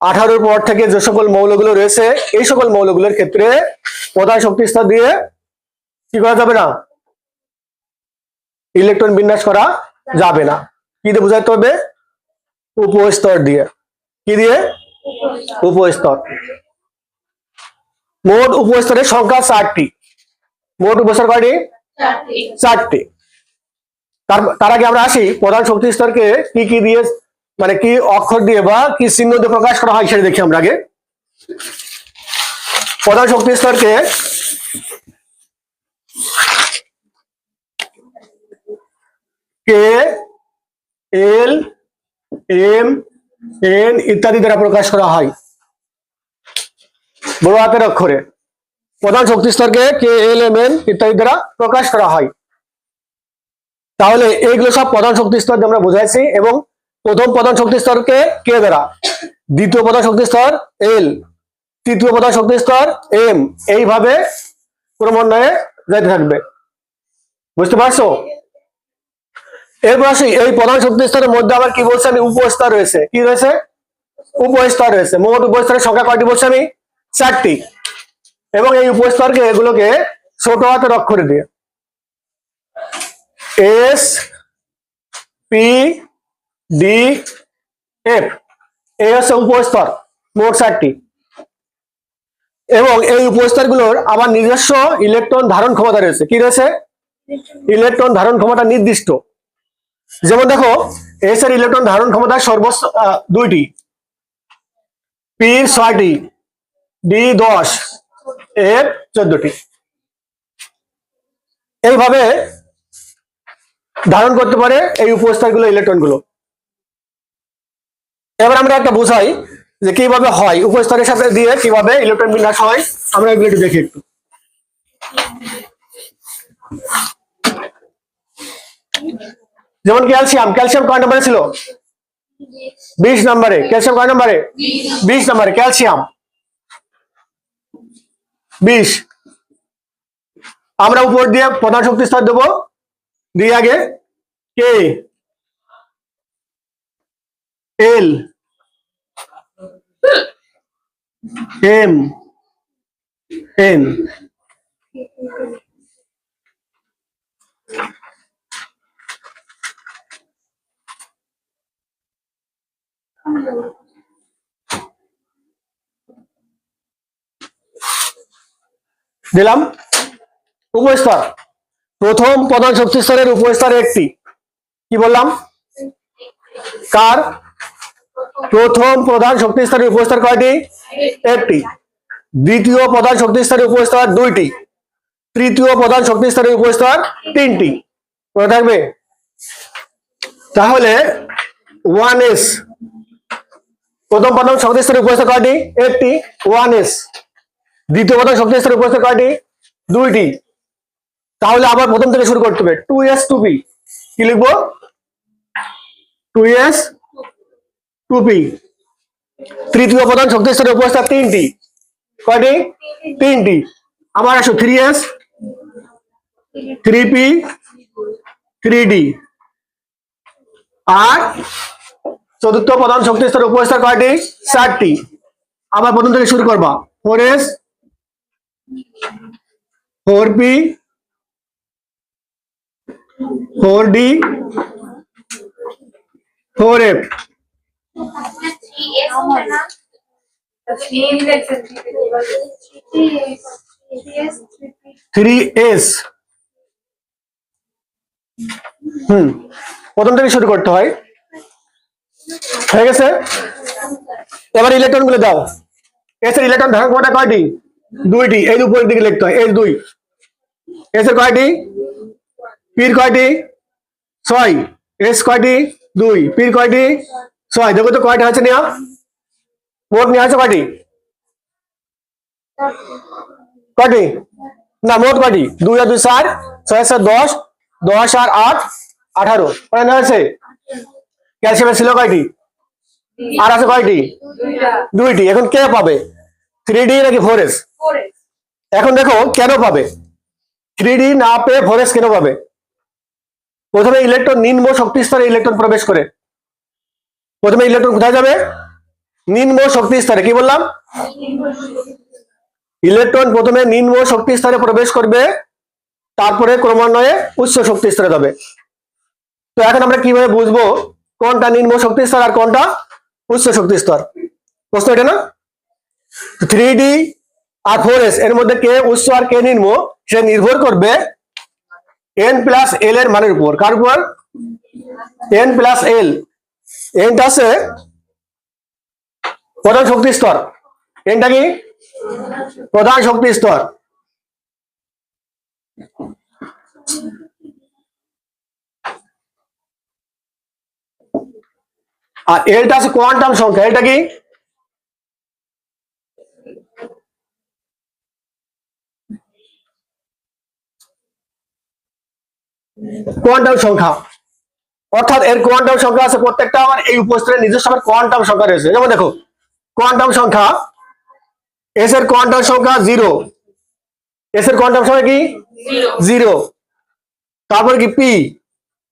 আঠারোর পর থেকে যে সকল মৌলগুলো রয়েছে এই সকল মৌলগুলোর ক্ষেত্রে প্রধান শক্তি স্তর দিয়ে কি করা যাবে না? ইলেকট্রন বিন্যাস করা যাবে না। কি দিয়ে বোঝাতে হবে? উপস্তর দিয়ে। কি দিয়ে? উপস্তর। মোট উপস্তরের সংখ্যা চারটি। মোট উপস্তর কয়টি? চারটি। তার তার আগে আমরা আসি প্রধান শক্তি স্তরকে কি কি দিয়ে মানে কি অক্ষর দিয়ে বা কি চিহ্ন দিয়ে প্রকাশ করা হয় সেটা দেখি আমরা আগে। প্রধান শক্তি স্তরকে কে, এল, এম, এন ইত্যাদি দ্বারা প্রকাশ করা হয়। বড় হাতের অক্ষরে। প্রধান শক্তি স্তরকে কে, এল, এম, এন ইত্যাদি দ্বারা প্রকাশ করা হয়। তাহলে এইগুলো সব প্রধান শক্তি স্তর আমরা বুঝাইছি এবং প্রথম প্রধান শক্তি স্তরকে কে? দ্বারা? দ্বিতীয় প্রধান শক্তি স্তর এল তৃতীয় প্রধান শক্তি স্তর এম এইভাবে ক্রমান্বয়ে যাইতে থাকবে। বুঝতে পারছ? এরপর আসি, এই প্রধান শক্তি স্তরের মধ্যে আবার কি বলছে আমি? উপস্তর রয়েছে। কি রয়েছে? উপস্তর রয়েছে। মোট উপস্তরের সংখ্যা কয়টি বলছি আমি? চারটি। এবং এই উপস্তরকে এগুলোকে ছোট হাতের অক্ষরে দিয়ে। এস পি ডি এফ এই হচ্ছে উপস্তর মোট চারটি। এবং এই উপস্তরগুলোর আবার নিজস্ব ইলেকট্রন ধারণ ক্ষমতা রয়েছে। কি রয়েছে? ইলেকট্রন ধারণ ক্ষমতা নির্দিষ্ট। যেমন দেখো এস এর ইলেকট্রন ধারণ ক্ষমতা সর্বোচ্চ দুইটি। পি ছয়টি ডি দশ এর চোদ্দটি। এইভাবে ধারণ করতে পারে এই উপস্তরগুলো ইলেকট্রনগুলো। এবার আমরা একটা বোঝাই যে কীভাবে হয়, উপস্তরের সাথে দিয়ে কীভাবে ইলেকট্রন বিন্যাস হয়, আমরা এগুলো একটু দেখি একটু। যেমন ক্যালসিয়াম ক্যালসিয়াম কয় নম্বরে ছিল? বিশ নম্বরে। ক্যালসিয়াম কয় নম্বরে? বিশ নম্বরে। ক্যালসিয়াম? বিশ। আমরা উপর দিয়ে প্রধান শক্তি স্তর দেবো। দিয়ে আগে কে? এল। এম এন দিলাম। উপস্তর প্রথম প্রধান শক্তি স্তরের উপস্তর একটি। কি বললাম? কার? প্রথম প্রধান শক্তি স্তরের উপস্তর কয়টি? একটি। দ্বিতীয় প্রধান শক্তি স্তরের উপস্তর দুইটি। তৃতীয় প্রধান শক্তি স্তরের উপস্তর তিনটি। মনে থাকবে? তাহলে ওয়ান এস। প্রথম প্রধান শক্তি স্তরের উপস্তর কয়টি? একটি। One S. দ্বিতীয় প্রধান শক্তি স্তরের উপস্তর কয়টি? দুইটি। তাহলে আবার প্রথম থেকে শুরু করতে হবে। টু এস টু পি কি লিখব? টু এস টু পি তৃতীয় প্রধান শক্তি স্তরের উপস্থিত তিনটি। কয়টি? তিনটি। আবার আসো three S three P three D আর চতুর্থ প্রধান শক্তি স্তরের উপস্থিত কয়টি? চারটি। আবার প্রথম থেকে শুরু করবা। Four S four P four D four F three S হুম, প্রথম থেকে শুরু করতে হয়। হয়ে গেছে? এবার ইলেকট্রনগুলো দাও। এস এর ইলেকট্রন ধারণ ক্ষমতা কয়টি? দুইটি। এই উপরের দিকে লিখতে হয়। এই দুই। এস এর কয়টি? পীর কয়টি? ছয়। এস কয়টি? দুই। পীর কয়টি? ছয় দেখো তো কয়টা আছে নেওয়া মোট নেওয়া আছে কয়টি কয়টি না মোট কয়টি দুই আর দুই চার ছয় চার দশ দশ আর আট আঠারো কয়টা নেওয়া আছে ক্যালসিয়ামের ছিল কয়টি আর আছে কয়টি দুইটি এখন কে পাবে থ্রি ডি নাকি ফোর এস এখন দেখো কেন পাবে থ্রি ডি না পেয়ে ফোর এস কেন পাবে প্রথমে ইলেকট্রন নিম্ন শক্তি স্তরে ইলেকট্রন প্রবেশ করে প্রথমে ইলেকট্রন কোথায় যাবে? নিম্ন শক্তি স্তরে, কি বললাম? ইলেকট্রন প্রথমে নিম্ন শক্তি স্তরে প্রবেশ করবে, তারপরে ক্রমান্বয়ে উচ্চ শক্তি স্তরে যাবে। তো এখন আমরা কীভাবে বুঝব কোনটা নিম্ন শক্তি স্তর আর কোনটা উচ্চ শক্তি স্তর? প্রশ্ন এটা না? থ্রি ডি আর ফোর এস এর মধ্যে কে উচ্চ আর কে নিম্ন সে নির্ভর করবে এন প্লাস এল এর মানের উপর। কার উপর? এন প্লাস এল এনটা আছে প্রধান শক্তি স্তর। এনটা কি? প্রধান শক্তি স্তর। আর এলটা আছে কোয়ান্টাম সংখ্যা। এটা কি? কোয়ান্টাম সংখ্যা। অর্থাৎ এর কোয়ান্টাম সংখ্যা আছে প্রত্যেকটা আমার এই উপস্তরের নিজস্ব আমার কোয়ান্টাম সংখ্যা রয়েছে। যেমন দেখো কোয়ান্টাম সংখ্যা এস এর কোয়ান্টাম সংখ্যা জিরো এস এর কোয়ান্টাম সংখ্যা কি? জিরো তারপর কি? পি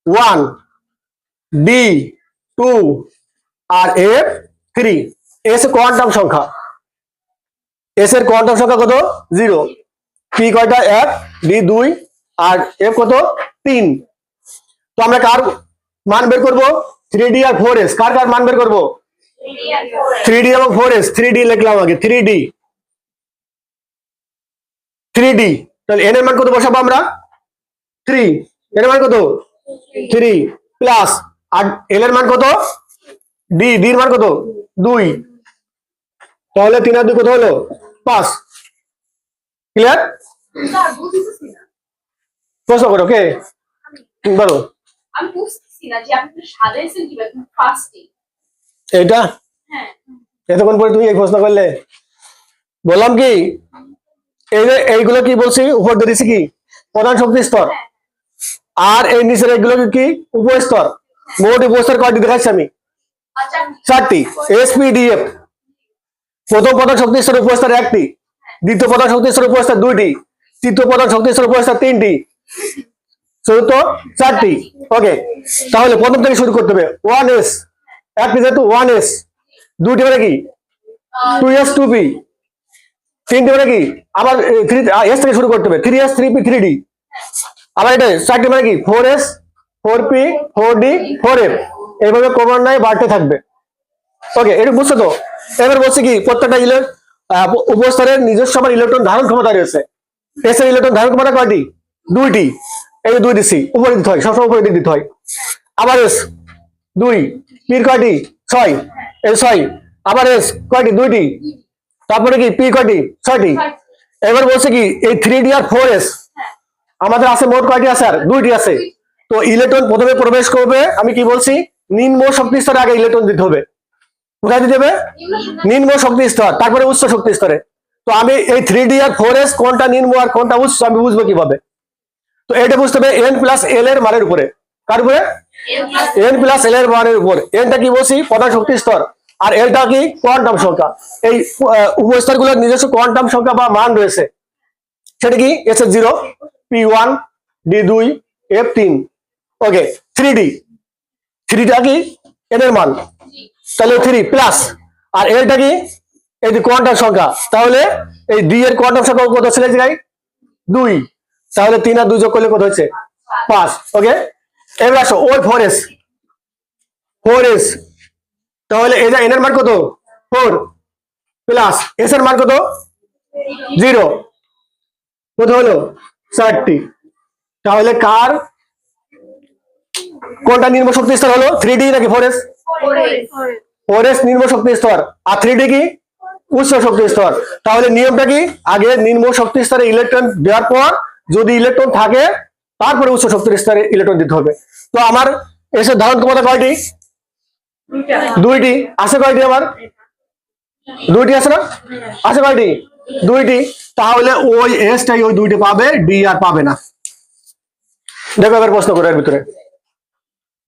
ওয়ান ডি টু আর এফ থ্রি এস এর কোয়ান্টাম সংখ্যা। এস এর কোয়ান্টাম সংখ্যা কত? জিরো পি কয়টা? এক ডি দুই আর এফ কত? তিন। তো আমরা কার মান বের করব? থ্রি ডি আর ফোর এস কার কার মান বের করব? থ্রি ডি এবং ফোর এস থ্রি ডি লিখলাম আগে। থ্রি ডি থ্রি ডি তাহলে এন এর মান কত বসাবো আমরা? থ্রি এন এর মান কত? থ্রি প্লাস আর এল এর মান কত? ডি ডি এর মান কত? দুই। তাহলে তিন আর দুই কত হলো? পাঁচ। ক্লিয়ার প্রশ্ন করো কে বলো। আমি বুঝতেছি না যে আপনি সাজাইছেন কীভাবে? এইটা হ্যাঁ। এতক্ষণ পরে তুমি এই প্রশ্ন করলে। বললাম কি এই এইগুলো কি বলছি উপর কি? প্রধান শক্তি স্তর। আর এই নিচের এইগুলো কি উপস্তর মোট উপস্তর কয়টি দেখাচ্ছি আমি? আচ্ছা চারটি। এসপিডিএফ প্রথম প্রধান শক্তি স্তর উপস্তর একটি। দ্বিতীয় প্রধান শক্তি স্তর উপস্তর দুইটি। তৃতীয় প্রধান শক্তি স্তর উপস্তর তিনটি। চতুর্থ চারটি। ওকে তাহলে প্রথম থেকে শুরু করতে হবে। ওয়ান এস একটি যেহেতু ওয়ান এস দুইটি মানে কি? টু এস টু পি তিনটি মানে কি? আবার থ্রি এস থেকে শুরু করতে হবে। Three S three P three D আবার এটা, চারটি মানে কি? Four S four P four D four F এইভাবে ক্রমান্বয়ে বাড়তে থাকবে। ওকে এটা বুঝছ তো? এবার বলছি কি, প্রত্যেকটা ইলে উপস্তরের নিজস্ব আমার ইলেকট্রন ধারণ ক্ষমতা রয়েছে। এস এর ইলেকট্রন ধারণ ক্ষমতা কয়টি? দুইটি। এই যে দুই দিচ্ছি উপরে দিতে হয়, সবসময় উপরে দিকে দিতে হয়। আবার এস, দুই পির কয়টি? ছয়, এই ছয়। আবার এস, কয়টি? দুইটি। তারপরে কি? পি কয়টি? ছয়টি। এবার বলছে কি, এই থ্রি ডি আর ফোর এস আমাদের আছে মোট কয়টি আছে? আর দুইটি আছে। তো ইলেকট্রন প্রথমে প্রবেশ করবে, আমি কি বলছি? নিম্ন শক্তি স্তরে আগে ইলেকট্রন দিতে হবে। কোথায় দিতে হবে? নিম্ন শক্তি স্তর, তারপরে উচ্চ শক্তি স্তরে। তো আমি এই থ্রি ডি আর ফোর এস কোনটা নিম্ন আর কোনটা উচ্চ, আমি বুঝব কীভাবে? তো এটা বুঝতে হবে এন প্লাস এল এর মানের উপরে। কার উপরে? এন প্লাস এল এর মানের উপর। এনটা কি বলছি? প্রধান শক্তি স্তর। আর এলটা কি? কোয়ান্টাম সংখ্যা। এই উপস্তরগুলোর নিজস্ব কোয়ান্টাম সংখ্যা বা মান রয়েছে। সেটা কি? এস এর জিরো পি ওয়ান ডি দুই এফ তিন ওকে থ্রি ডি থ্রিটা কি? এন এর মান। তাহলে থ্রি প্লাস আর এলটা কি? এই কোয়ান্টাম সংখ্যা। তাহলে এই ডি এর কোয়ান্টাম সংখ্যা কত ছিল দুই। তাহলে তিন আর দুই যোগ করলে কত হচ্ছে পাঁচ। ওকে এবার আসো, ওর ফোর এস ফোর এস তাহলে এটা এন এর মান কত? ফোর প্লাস এস এর মান কত? জিরো কত হলো? চারটি তাহলে কার? কোনটা নিম্ন শক্তি স্তর হলো? থ্রি ডি নাকি ফোর এস ফোর এস নিম্ন শক্তি স্তর। আর থ্রি ডি কি? উচ্চ শক্তি স্তর। তাহলে নিয়মটা কি? আগে নিম্ন শক্তি স্তরে ইলেকট্রন দেওয়ার পর যদি ইলেকট্রন থাকে, তারপরে উচ্চ শক্তির স্তরে ইলেকট্রন দিতে হবে। তো আমার এসে ধারণ ক্ষমতা কয়টি? দুইটি। আছে কয়টি আমার? দুইটি আছে না? আছে কয়টি? দুইটি। তাহলে ওই এসটাই ওই দুইটি পাবে ডি আর পাবে না। দেখো এবার প্রশ্ন করে এর ভিতরে।